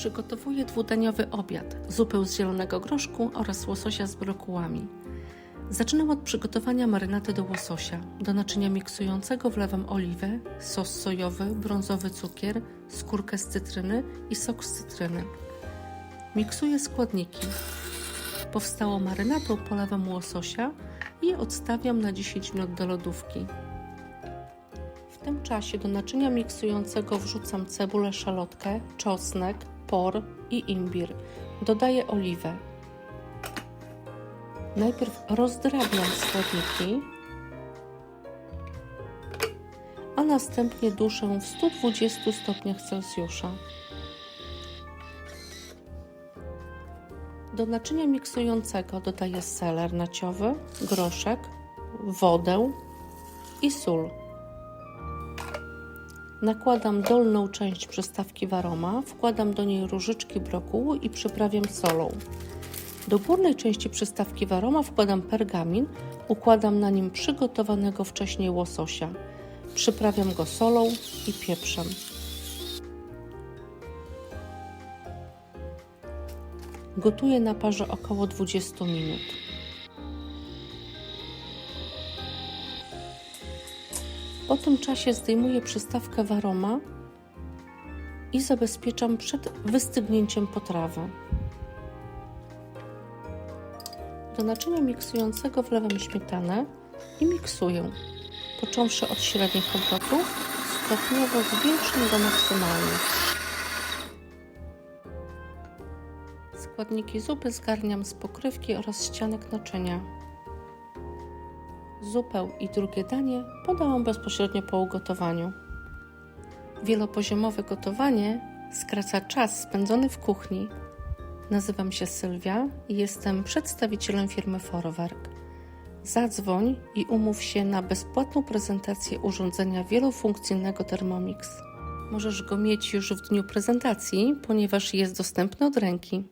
Przygotowuję dwudaniowy obiad, zupę z zielonego groszku oraz łososia z brokułami. Zaczynam od przygotowania marynaty do łososia. Do naczynia miksującego wlewam oliwę, sos sojowy, brązowy cukier, skórkę z cytryny i sok z cytryny. Miksuję składniki. Powstałą marynatą polewam łososia i odstawiam na 10 minut do lodówki. W tym czasie do naczynia miksującego wrzucam cebulę, szalotkę, czosnek, por i imbir. Dodaję oliwę. Najpierw rozdrabniam składniki, a następnie duszę w 120 stopniach Celsjusza. Do naczynia miksującego dodaję seler naciowy, groszek, wodę i sól. Nakładam dolną część przystawki waroma, wkładam do niej różyczki brokułu i przyprawiam solą. Do górnej części przystawki waroma wkładam pergamin, układam na nim przygotowanego wcześniej łososia. Przyprawiam go solą i pieprzem. Gotuję na parze około 20 minut. Po tym czasie zdejmuję przystawkę waroma i zabezpieczam przed wystygnięciem potrawy. Do naczynia miksującego wlewam śmietanę i miksuję, począwszy od średnich obrotów, stopniowo zwiększam do maksymalnych. Składniki zupy zgarniam z pokrywki oraz ścianek naczynia. Zupę i drugie danie podałam bezpośrednio po ugotowaniu. Wielopoziomowe gotowanie skraca czas spędzony w kuchni. Nazywam się Sylwia i jestem przedstawicielem firmy Forwerk. Zadzwoń i umów się na bezpłatną prezentację urządzenia wielofunkcyjnego Thermomix. Możesz go mieć już w dniu prezentacji, ponieważ jest dostępny od ręki.